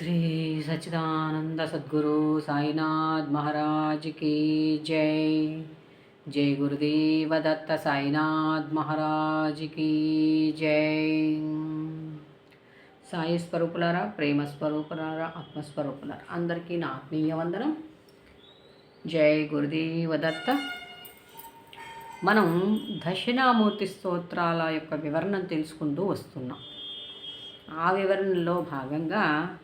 శ్రీ సచిదానంద సద్గురు సాయినాథ్ మహారాజ్ కీ జై జై గురుదేవ దత్త సాయినాథ్ మహారాజ్ కీ జై సాయి స్వరూపులారా ప్రేమ స్వరూపులారా ఆత్మస్వరూపులారా అందరికీ నా ఆత్మీయ వందనం। జై గురుదేవ దత్త। మనం దక్షిణామూర్తి స్తోత్రాల యొక్క వివరణ తెలుసుకుంటూ వస్తున్నాం. ఆ వివరణలో భాగంగా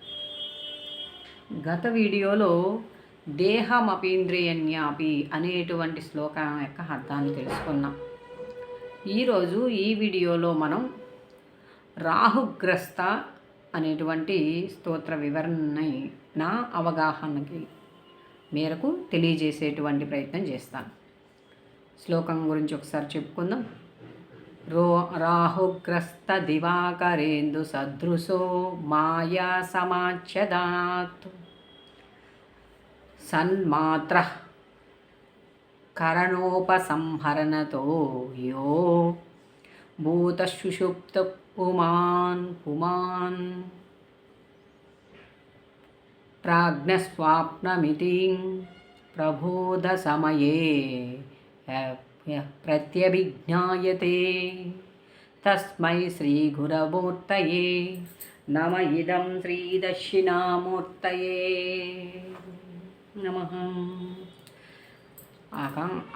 గత వీడియోలో దేహమపీంద్రియన్యాపి అనేటువంటి శ్లోకం యొక్క అర్థాన్ని తెలుసుకున్నాం. ఈరోజు ఈ వీడియోలో మనం రాహుగ్రస్త అనేటువంటి స్తోత్ర వివరణని నా అవగాహనకి మేరకు తెలియజేసేటువంటి ప్రయత్నం చేస్తాను. శ్లోకం గురించి ఒకసారి చెప్పుకుందాం. రో రాహుగ్రస్త దివాకరేందు సదృశో మాయా సమాచ్యదాత్ సన్మాత్ర కరణోపసంహరణతో యో భూతశుషుప్త పుమాన్. పుమాన్ ప్రాజ్ఞస్వాప్నమితి ప్రబోధసమయే ప్రత్యభిజ్ఞాయతే తస్మై శ్రీగురమూర్తయే. నమ ఇదం శ్రీదక్షిణామూర్తయే. నమ.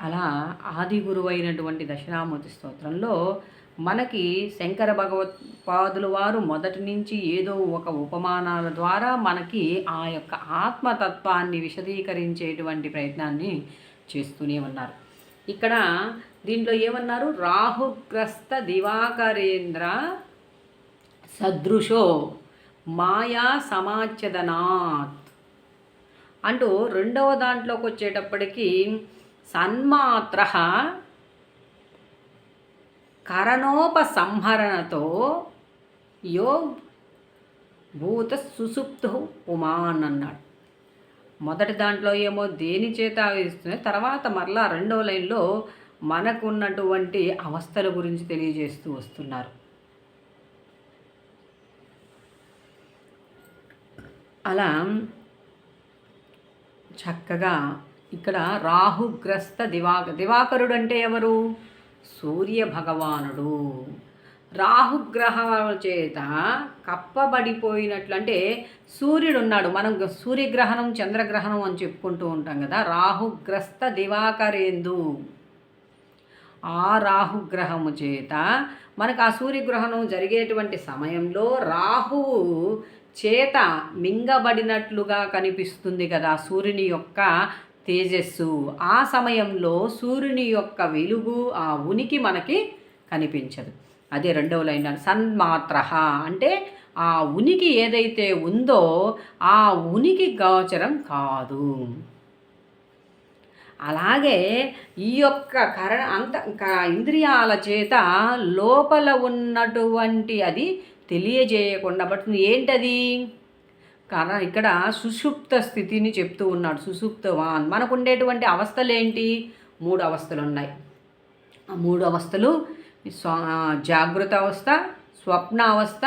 అలా ఆది గురువైనటువంటి దక్షిణామూర్తి స్తోత్రంలో మనకి శంకర భగవత్పాదుల వారు మొదటి నుంచి ఏదో ఒక ఉపమానాల ద్వారా మనకి ఆ యొక్క ఆత్మతత్వాన్ని విశదీకరించేటువంటి ప్రయత్నాన్ని చేస్తూనే ఉన్నారు. ఇక్కడ దీంట్లో ఏమన్నారు? రాహుగ్రస్త దివాకరేంద్ర సదృశో మాయా సమాచ్యదనాత్ అంటూ రెండవ దాంట్లోకి వచ్చేటప్పటికి సన్మాత్ర కరణోపసంహరణతో యో భూత సుసుప్తు ఉమాన్ అన్నాడు. మొదటి దాంట్లో ఏమో దేని చేత ఆవిస్తుంది తర్వాత మరలా రెండో లైన్లో మనకు ఉన్నటువంటి అవస్థల గురించి తెలియజేస్తూ వస్తున్నారు. అలా చక్కగా ఇక్కడ రాహుగ్రస్త దివాక దివాకరుడు అంటే ఎవరు? సూర్య భగవానుడు రాహుగ్రహాల చేత కప్పబడిపోయినట్లు అంటే సూర్యుడు ఉన్నాడు మనం సూర్యగ్రహణం చంద్రగ్రహణం అని చెప్పుకుంటూ ఉంటాం కదా. రాహుగ్రస్త దివాకరేందు. ఆ రాహుగ్రహము చేత మనకు ఆ సూర్యగ్రహణం జరిగేటువంటి సమయంలో రాహువు చేత మింగబడినట్లుగా కనిపిస్తుంది కదా సూర్యుని యొక్క తేజస్సు. ఆ సమయంలో సూర్యుని యొక్క వెలుగు ఆ ఉనికి మనకి కనిపించదు. అదే రెండవ లైన్ సన్మాత్ర. అంటే ఆ ఉనికి ఏదైతే ఉందో ఆ ఉనికి గోచరం కాదు. అలాగే ఈ యొక్క కరణ అంత ఇంద్రియాల చేత లోపల ఉన్నటువంటి అది తెలియజేయకుండా పడుతుంది. ఏంటది? కారణం ఇక్కడ సుషుప్త స్థితిని చెప్తూ ఉన్నాడు. సుషుప్తవాన్. మనకు ఉండేటువంటి అవస్థలు ఏంటి మూడు అవస్థలు ఉన్నాయి ఆ మూడు అవస్థలు జాగృత అవస్థ స్వప్న అవస్థ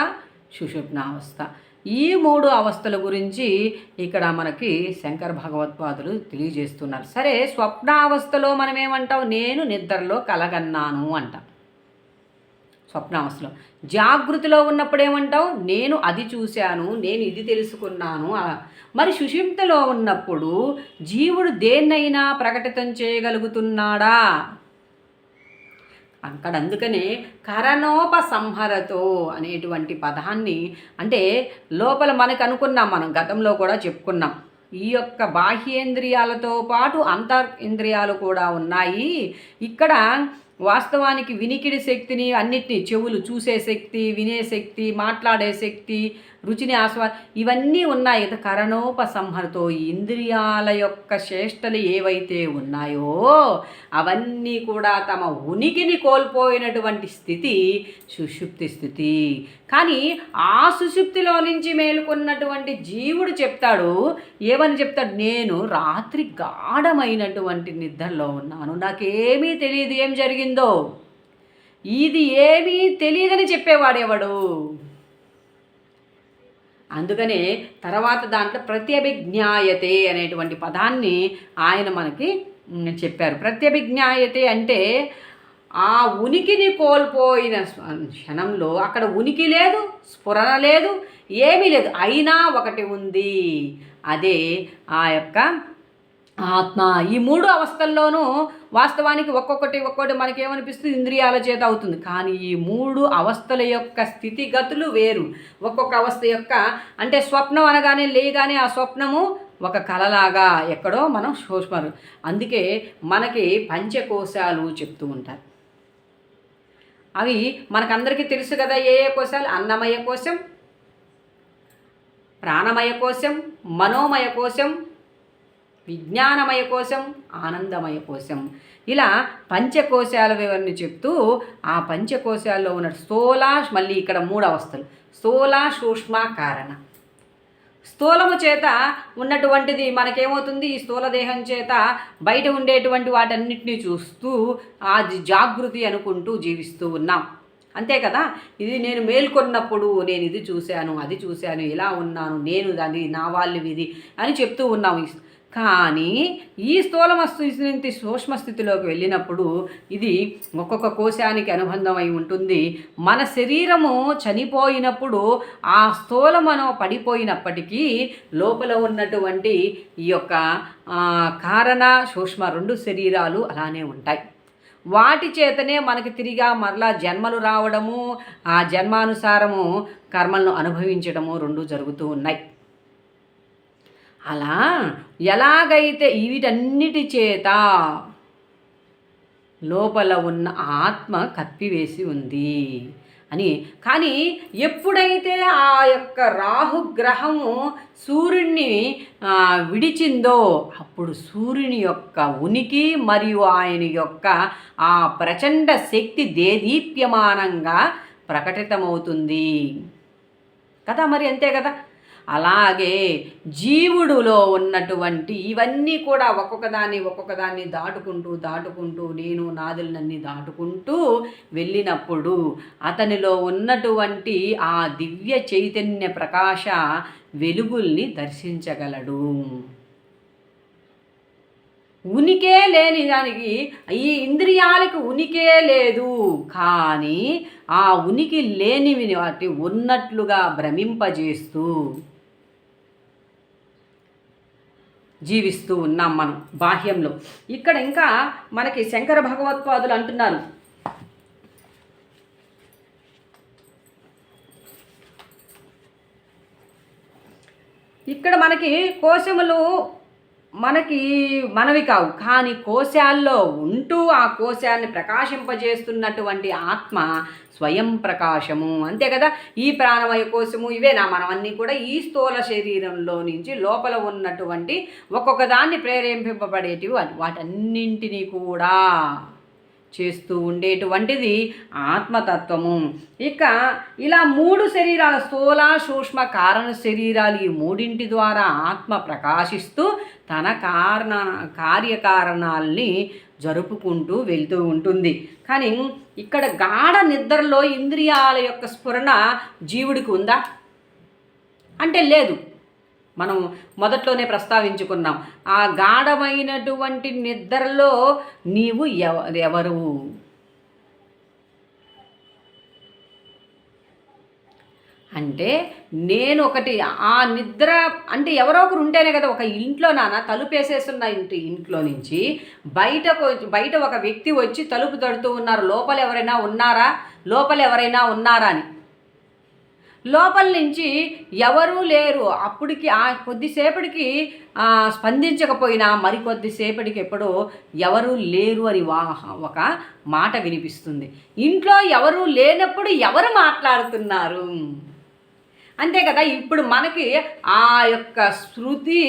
సుషుప్న అవస్థ. ఈ మూడు అవస్థల గురించి ఇక్కడ మనకి శంకర భగవత్పాదులు తెలియజేస్తున్నారు. సరే స్వప్నావస్థలో మనం ఏమంటాం? నేను నిద్రలో కలగన్నాను అంటాం. స్వప్నావస్థలో జాగృతిలో ఉన్నప్పుడు ఏమంటావు? నేను అది చూశాను నేను ఇది తెలుసుకున్నాను మరి సుషింతలో ఉన్నప్పుడు జీవుడు దేన్నైనా ప్రకటితం చేయగలుగుతున్నాడా? అక్కడ అందుకనే కరణోపసంహరతో అనేటువంటి పదాన్ని అంటే లోపల మనకు అనుకున్నాం మనం గతంలో కూడా చెప్పుకున్నాం. ఈ యొక్క బాహ్యేంద్రియాలతో పాటు అంతర్ ఇంద్రియాలు కూడా ఉన్నాయి. ఇక్కడ వాస్తవానికి వినికిడి శక్తిని అన్నిటినీ చెవులు చూసే శక్తి వినే శక్తి మాట్లాడే శక్తి రుచిని ఆస్వా ఇవన్నీ ఉన్నాయి. కరణోపసంహరతో ఇంద్రియాల యొక్క చేష్టలు ఏవైతే ఉన్నాయో అవన్నీ కూడా తమ ఉనికిని కోల్పోయినటువంటి స్థితి సుషుప్తి స్థితి. కానీ ఆ సుషుప్తిలో నుంచి మేలుకున్నటువంటి జీవుడు చెప్తాడు ఏమని చెప్తాడు? నేను రాత్రి గాఢమైనటువంటి నిద్రలో ఉన్నాను. నాకేమీ తెలియదు ఏం జరిగింది? ఇది ఏమీ తెలియదని చెప్పేవాడేవాడు? అందుకనే తర్వాత దాంట్లో ప్రత్యభిజ్ఞాయతే అనేటువంటి పదాన్ని ఆయన మనకి చెప్పారు. ప్రత్యభిజ్ఞాయతే అంటే ఆ ఉనికిని కోల్పోయిన క్షణంలో అక్కడ ఉనికి లేదు స్ఫురణ లేదు ఏమీ లేదు. అయినా ఒకటి ఉంది. అదే ఆ యొక్క ఆత్మ. ఈ మూడు అవస్థల్లోనూ వాస్తవానికి ఒక్కొక్కటి ఒక్కొక్కటి మనకేమనిపిస్తుంది? ఇంద్రియాల చేత అవుతుంది. కానీ ఈ మూడు అవస్థల యొక్క స్థితిగతులు వేరు. ఒక్కొక్క అవస్థ యొక్క అంటే స్వప్నం అనగానే లేగానే ఆ స్వప్నము ఒక కలలాగా ఎక్కడో మనం చూసుకోరు అందుకే మనకి పంచకోశాలు చెప్తూ ఉంటారు. అవి మనకందరికీ తెలుసు కదా ఏ ఏ కోశాలు? అన్నమయ కోశం ప్రాణమయ కోశం మనోమయ కోశం విజ్ఞానమయ కోశం ఆనందమయ కోశం ఇలా పంచకోశాల వివరణ చెప్తూ ఆ పంచకోశాల్లో ఉన్న స్థూల మళ్ళీ ఇక్కడ మూడు అవస్థలు. స్థూల సూక్ష్మ కారణ. స్థూలము చేత ఉన్నటువంటిది మనకేమవుతుంది? ఈ స్థూల దేహం చేత బయట ఉండేటువంటి వాటన్నిటిని చూస్తూ ఆ జాగృతి అనుకుంటూ జీవిస్తూ ఉన్నాం. అంతే కదా? ఇది నేను మేల్కొన్నప్పుడు నేను ఇది చూశాను అది చూశాను ఇలా ఉన్నాను నేను అది నా వాళ్ళు ఇది అని చెప్తూ ఉన్నాము కానీ ఈ స్థూలమ స్థితి నుంచి సూక్ష్మ స్థితిలోకి వెళ్ళినప్పుడు ఇది ఒక్కొక్క కోశానికి అనుబంధమై ఉంటుంది. మన శరీరము చనిపోయినప్పుడు ఆ స్థూలమనం పడిపోయినప్పటికీ లోపల ఉన్నటువంటి ఈ యొక్క కారణ సూక్ష్మ రెండు శరీరాలు అలానే ఉంటాయి. వాటి చేతనే మనకి తిరిగా మరలా జన్మలు రావడము ఆ జన్మానుసారము కర్మలను అనుభవించడము రెండు జరుగుతూ ఉన్నాయి. అలా ఎలాగైతే వీటన్నిటి చేత లోపల ఉన్న ఆత్మ కప్పివేసి ఉంది అని. కానీ ఎప్పుడైతే ఆ యొక్క రాహుగ్రహము సూర్యుడిని విడిచిందో అప్పుడు సూర్యుని యొక్క ఉనికి మరియు ఆయన యొక్క ఆ ప్రచండ శక్తి దేదీప్యమానంగా ప్రకటితమవుతుంది. కదా మరి అంతే కదా? అలాగే జీవుడులో ఉన్నటువంటి ఇవన్నీ కూడా ఒక్కొక్క దాన్ని ఒక్కొక్క దాన్ని దాటుకుంటూ దాటుకుంటూ నేను నాదులనన్నీ దాటుకుంటూ వెళ్ళినప్పుడు అతనిలో ఉన్నటువంటి ఆ దివ్య చైతన్య ప్రకాశ వెలుగుల్ని దర్శించగలడు. ఉనికే లేని దానికి ఈ ఇంద్రియాలకు ఉనికే లేదు. కానీ ఆ ఉనికి లేనివి వాటి ఉన్నట్లుగా భ్రమింపజేస్తూ జీవిస్తూ ఉన్నాం మనం బాహ్యంలో. ఇక్కడ ఇంకా మనకి శంకర భగవత్పాదులు అంటున్నారు. ఇక్కడ మనకి కోశములు మనకి మనవి కావు. కానీ కోశాల్లో ఉంటూ ఆ కోశాన్ని ప్రకాశింపజేస్తున్నటువంటి ఆత్మ స్వయం ప్రకాశము. అంతే కదా? ఈ ప్రాణమయ కోశము ఇవేనా మనం అన్నీ కూడా ఈ స్థూల శరీరంలో నుంచి లోపల ఉన్నటువంటి ఒక్కొక్క దాన్ని ప్రేరేపింపబడేటివి వాటన్నింటినీ కూడా చేస్తూ ఉండేటువంటిది ఆత్మతత్వము. ఇక ఇలా మూడు శరీరాల స్థూల సూక్ష్మ కారణ శరీరాలు ఈ మూడింటి ద్వారా ఆత్మ ప్రకాశిస్తూ తన కారణ కార్యకారణాల్ని జరుపుకుంటూ వెళ్తూ ఉంటుంది. కానీ ఇక్కడ గాఢ నిద్రలో ఇంద్రియాల యొక్క స్ఫురణ జీవుడికి ఉందా? అంటే లేదు. మనం మొదట్లోనే ప్రస్తావించుకున్నాం. ఆ గాఢమైనటువంటి నిద్రలో నీవు ఎవ ఎవరు? అంటే నేను ఒకటి ఆ నిద్ర అంటే ఎవరో ఒకరు ఉంటేనే కదా ఒక ఇంట్లో నాన్న తలుపు వేసేస్తున్న ఇంటి ఇంట్లో నుంచి బయట బయట ఒక వ్యక్తి వచ్చి తలుపు తడుతూ ఉన్నారు. లోపల ఎవరైనా ఉన్నారా? లోపల ఎవరైనా ఉన్నారా అని. లోపల నుంచి ఎవరూ లేరు. అప్పటికి ఆ కొద్దిసేపటికి స్పందించకపోయినా మరి కొద్దిసేపటికి ఎప్పుడో ఎవరూ లేరు అని వా ఒక మాట వినిపిస్తుంది. ఇంట్లో ఎవరూ లేనప్పుడు ఎవరు మాట్లాడుతున్నారు? అంతే కదా ఇప్పుడు మనకి ఆ యొక్క శృతి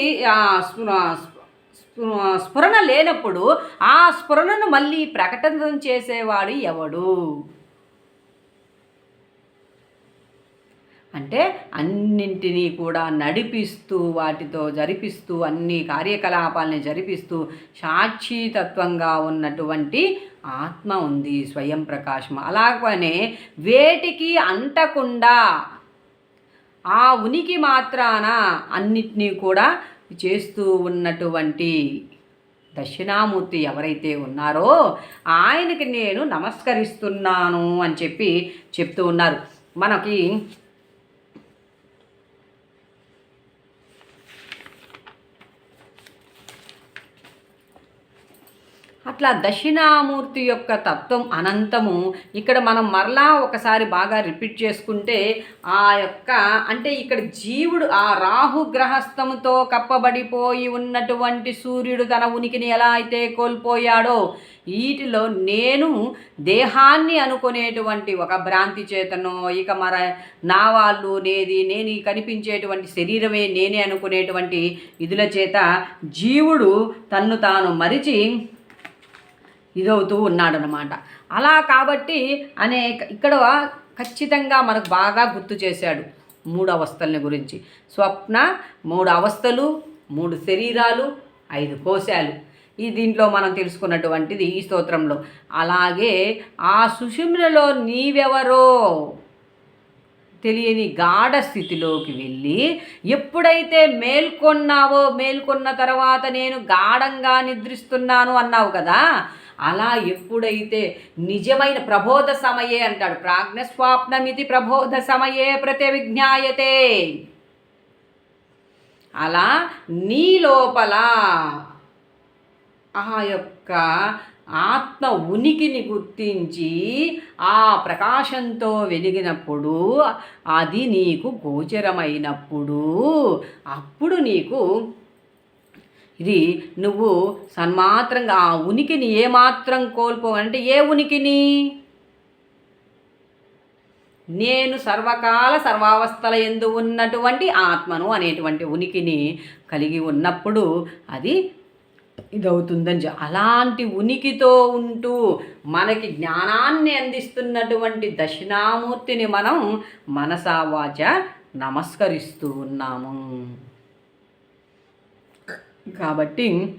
స్ఫురణ లేనప్పుడు ఆ స్ఫురణను మళ్ళీ ప్రకటన చేసేవాడు ఎవడు? అంటే అన్నింటినీ కూడా నడిపిస్తూ వాటితో జరిపిస్తూ అన్ని కార్యకలాపాలని జరిపిస్తూ సాక్షితత్వంగా ఉన్నటువంటి ఆత్మ ఉంది స్వయం ప్రకాశం అలాగనే వేటికి అంటకుండా ఆ ఉనికి మాత్రాన అన్నిటినీ కూడా చేస్తూ ఉన్నటువంటి దక్షిణామూర్తి ఎవరైతే ఉన్నారో ఆయనకి నేను నమస్కరిస్తున్నాను అని చెప్పి చెప్తూ ఉన్నారు. మనకి అట్లా దక్షిణామూర్తి యొక్క తత్వం అనంతము ఇక్కడ మనం మరలా ఒకసారి బాగా రిపీట్ చేసుకుంటే ఆ యొక్క అంటే ఇక్కడ జీవుడు ఆ రాహు గ్రహస్థంతో కప్పబడిపోయి ఉన్నటువంటి సూర్యుడు తన ఉనికిని ఎలా అయితే కోల్పోయాడో వీటిలో నేను దేహాన్ని అనుకునేటువంటి ఒక భ్రాంతి చేతనో ఇక మర నా వాళ్ళు నేది నేను కనిపించేటువంటి శరీరమే నేనే అనుకునేటువంటి ఇదుల చేత జీవుడు తన్ను తాను మరిచి ఇదవుతూ ఉన్నాడనమాట అలా కాబట్టి అనేక ఇక్కడ ఖచ్చితంగా మనకు బాగా గుర్తు చేశాడు మూడు అవస్థలని గురించి. స్వప్న మూడు అవస్థలు మూడు శరీరాలు ఐదు కోశాలు. ఈ దీంట్లో మనం తెలుసుకున్నటువంటిది ఈ స్తోత్రంలో. అలాగే ఆ సుషుమ్నలో నీవెవరో తెలియని గాఢ స్థితిలోకి వెళ్ళి ఎప్పుడైతే మేల్కొన్నావో మేల్కొన్న తర్వాత నేను గాఢంగా నిద్రిస్తున్నాను అన్నావు కదా అలా ఎప్పుడైతే నిజమైన ప్రబోధ సమయే అంటాడు ప్రాజ్ఞస్వాప్నమితి ప్రబోధ సమయే ప్రతివిజ్ఞాయతే. అలా నీ లోపల ఆ యొక్క ఆత్మ ఉనికిని గుర్తించి ఆ ప్రకాశంతో వెలిగినప్పుడు అది నీకు గోచరమైనప్పుడు అప్పుడు నీకు ఇది నువ్వు సన్మాత్రంగా ఆ ఉనికిని ఏమాత్రం కోల్పోవంటే ఏ ఉనికిని? నేను సర్వకాల సర్వావస్థల ఎందు ఉన్నటువంటి ఆత్మను అనేటువంటి ఉనికిని కలిగి ఉన్నప్పుడు అది ఇదవుతుందని అలాంటి ఉనికితో ఉంటూ మనకి జ్ఞానాన్ని అందిస్తున్నటువంటి దక్షిణామూర్తిని మనం మనసావాచ నమస్కరిస్తూ ఉన్నాము. కాబట్టి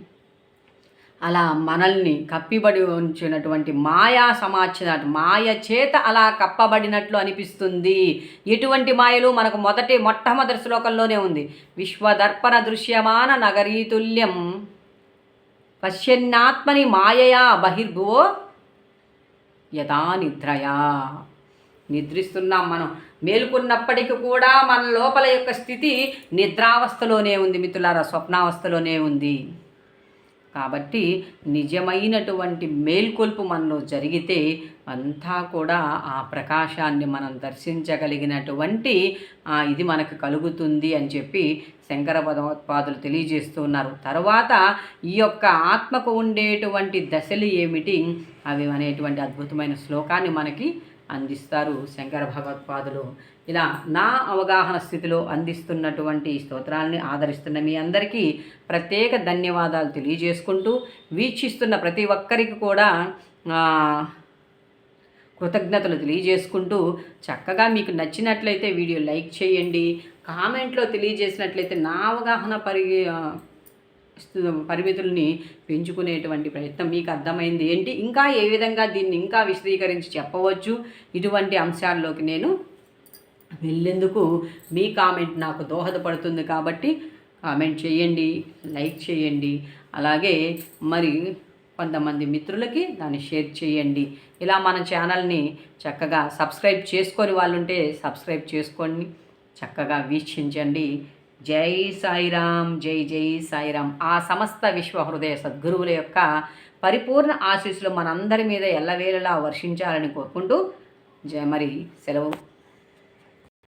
అలా మనల్ని కప్పిబడి ఉంచినటువంటి మాయా సమాచార మాయ చేత అలా కప్పబడినట్లు అనిపిస్తుంది. ఎటువంటి మాయలు మనకు మొదటి మొట్టమొదటి శ్లోకంలోనే ఉంది. విశ్వదర్పణ దృశ్యమాన నగరీతుల్యం పశ్యన్నాత్మని మాయయా బహిర్భువో యథా నిద్రయా. నిద్రిస్తున్నాం మనం. మేలుకున్నప్పటికీ కూడా మన లోపల యొక్క స్థితి నిద్రావస్థలోనే ఉంది మిత్రులారా స్వప్నావస్థలోనే ఉంది. కాబట్టి నిజమైనటువంటి మేల్కొల్పు మనలో జరిగితే అంతా కూడా ఆ ప్రకాశాన్ని మనం దర్శించగలిగినటువంటి ఇది మనకు కలుగుతుంది అని చెప్పి శంకర పదోత్పాదులు తెలియజేస్తున్నారు తర్వాత ఈ యొక్క ఆత్మకు ఉండేటువంటి దశలు ఏమిటి? అవి అనేటువంటి అద్భుతమైన శ్లోకాన్ని మనకి అందిస్తారు శంకర భగవత్పాదులు. ఇలా నా అవగాహన స్థితిలో అందిస్తున్నటువంటి స్తోత్రాలని ఆదరిస్తున్న మీ అందరికీ ప్రత్యేక ధన్యవాదాలు తెలియజేసుకుంటూ వీక్షిస్తున్న ప్రతి ఒక్కరికి కూడా కృతజ్ఞతలు తెలియజేసుకుంటూ చక్కగా మీకు నచ్చినట్లయితే వీడియో లైక్ చేయండి. కామెంట్లో తెలియజేసినట్లయితే నా అవగాహన పరి పరిమితుల్ని పెంచుకునేటువంటి ప్రయత్నం మీకు అర్థమైంది ఏంటి? ఇంకా ఏ విధంగా దీన్ని ఇంకా విశదీకరించి చెప్పవచ్చు? ఇటువంటి అంశాల్లోకి నేను వెళ్ళేందుకు మీ కామెంట్ నాకు దోహదపడుతుంది కాబట్టి కామెంట్ చేయండి లైక్ చేయండి. అలాగే మరి కొంతమంది మిత్రులకి దాన్ని షేర్ చేయండి. ఇలా మన ఛానల్ని చక్కగా సబ్స్క్రైబ్ చేసుకొని వాళ్ళు ఉంటే సబ్స్క్రైబ్ చేసుకోండి చక్కగా వీక్షించండి. జై సాయిరామ్ జై జై సాయిరామ్. ఆ సమస్త విశ్వ హృదయ సద్గురువుల యొక్క పరిపూర్ణ ఆశీస్సులు మనందరి మీద ఎల్లవేళలా వర్షించాలని కోరుకుంటూ జయ మరి. సెలవు.